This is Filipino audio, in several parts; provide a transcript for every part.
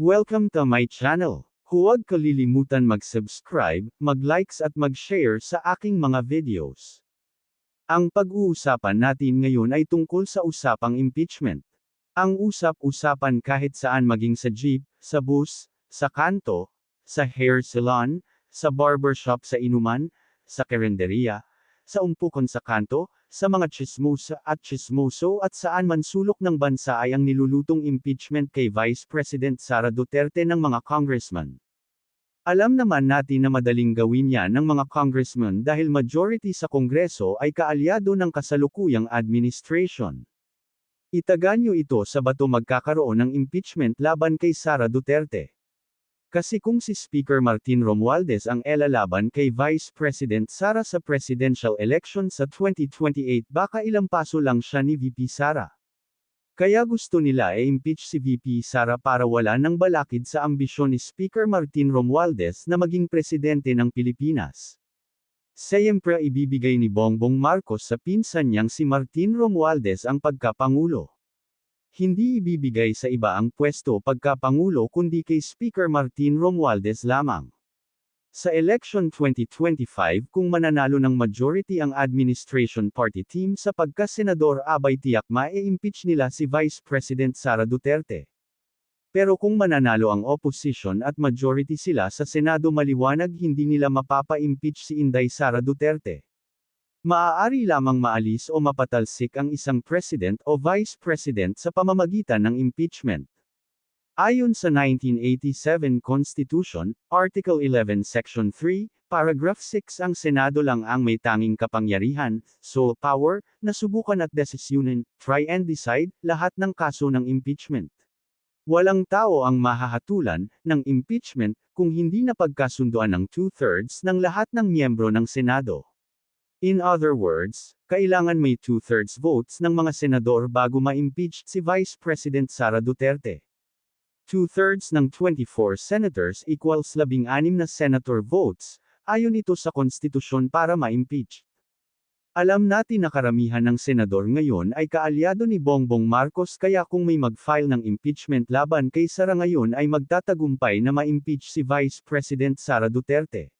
Welcome to my channel. Huwag kalilimutan mag-subscribe, mag-likes at mag-share sa aking mga videos. Ang pag-uusapan natin ngayon ay tungkol sa usapang impeachment. Ang usap-usapan kahit saan maging sa jeep, sa bus, sa kanto, sa hair salon, sa barbershop sa inuman, sa karinderya, sa umpukon sa kanto, sa mga chismosa at chismoso at saan man sulok ng bansa ay ang nilulutong impeachment kay Vice President Sara Duterte ng mga congressman. Alam naman natin na madaling gawin yan ng mga congressman dahil majority sa kongreso ay kaalyado ng kasalukuyang administration. Itagan nyo ito sa bato magkakaroon ng impeachment laban kay Sara Duterte. Kasi kung si Speaker Martin Romualdez ang elalaban kay Vice President Sara sa presidential election sa 2028 baka ilang paso lang siya ni VP Sara. Kaya gusto nila e impeach si VP Sara para wala ng balakid sa ambisyon ni Speaker Martin Romualdez na maging presidente ng Pilipinas. Siyempre ibibigay ni Bongbong Marcos sa pinsan niyang si Martin Romualdez ang pagkapangulo. Hindi ibibigay sa iba ang pwesto pagkapangulo kundi kay Speaker Martin Romualdez lamang. Sa election 2025 kung mananalo ng majority ang administration party team sa pagkasenador abay tiyak ma-impeach nila si Vice President Sara Duterte. Pero kung mananalo ang opposition at majority sila sa Senado maliwanag hindi nila mapapa-impeach si Inday Sara Duterte. Maaari lamang maalis o mapatalsik ang isang president o vice president sa pamamagitan ng impeachment. Ayon sa 1987 Constitution, Article 11 Section 3, Paragraph 6 ang Senado lang ang may tanging kapangyarihan, sole power, na subukan at desisyonin, try and decide, lahat ng kaso ng impeachment. Walang tao ang mahahatulan ng impeachment kung hindi napagkasunduan ng two-thirds ng lahat ng miyembro ng Senado. In other words, kailangan may two-thirds votes ng mga senador bago ma-impeach si Vice President Sara Duterte. Two-thirds ng 24 senators equals 16 na senator votes, ayon ito sa konstitusyon para ma-impeach. Alam natin na karamihan ng senador ngayon ay kaalyado ni Bongbong Marcos kaya kung may mag-file ng impeachment laban kay Sara ngayon ay magtatagumpay na ma-impeach si Vice President Sara Duterte.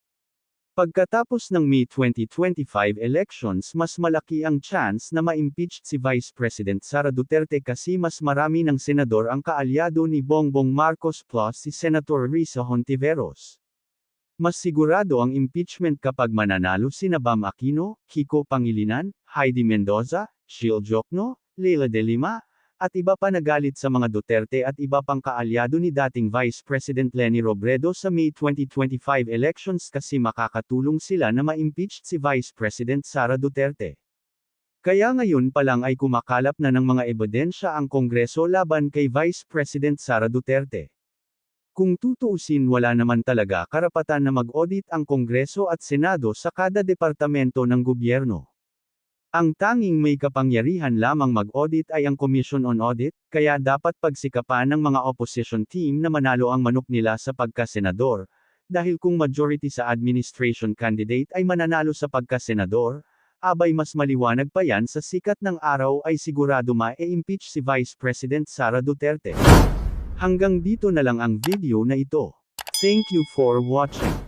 Pagkatapos ng May 2025 elections mas malaki ang chance na ma-impeach si Vice President Sara Duterte kasi mas marami ng senador ang kaalyado ni Bongbong Marcos plus si Senator Risa Hontiveros. Mas sigurado ang impeachment kapag mananalo sina Bam Aquino, Kiko Pangilinan, Heidi Mendoza, Shil Jokno, Leila de Lima, at iba pa nagalit sa mga Duterte at iba pang kaalyado ni dating Vice President Leni Robredo sa May 2025 elections kasi makakatulong sila na ma-impeach si Vice President Sara Duterte. Kaya ngayon pa lang ay kumakalap na ng mga ebidensya ang Kongreso laban kay Vice President Sara Duterte. Kung tutuusin wala naman talaga karapatan na mag-audit ang Kongreso at Senado sa kada departamento ng gobyerno. Ang tanging may kapangyarihan lamang mag-audit ay ang Commission on Audit, kaya dapat pagsikapan ng mga opposition team na manalo ang manok nila sa pagkasenador, dahil kung majority sa administration candidate ay mananalo sa pagkasenador, abay mas maliwanag pa yan sa sikat ng araw ay sigurado ma-impeach si Vice President Sara Duterte. Hanggang dito na lang ang video na ito. Thank you for watching.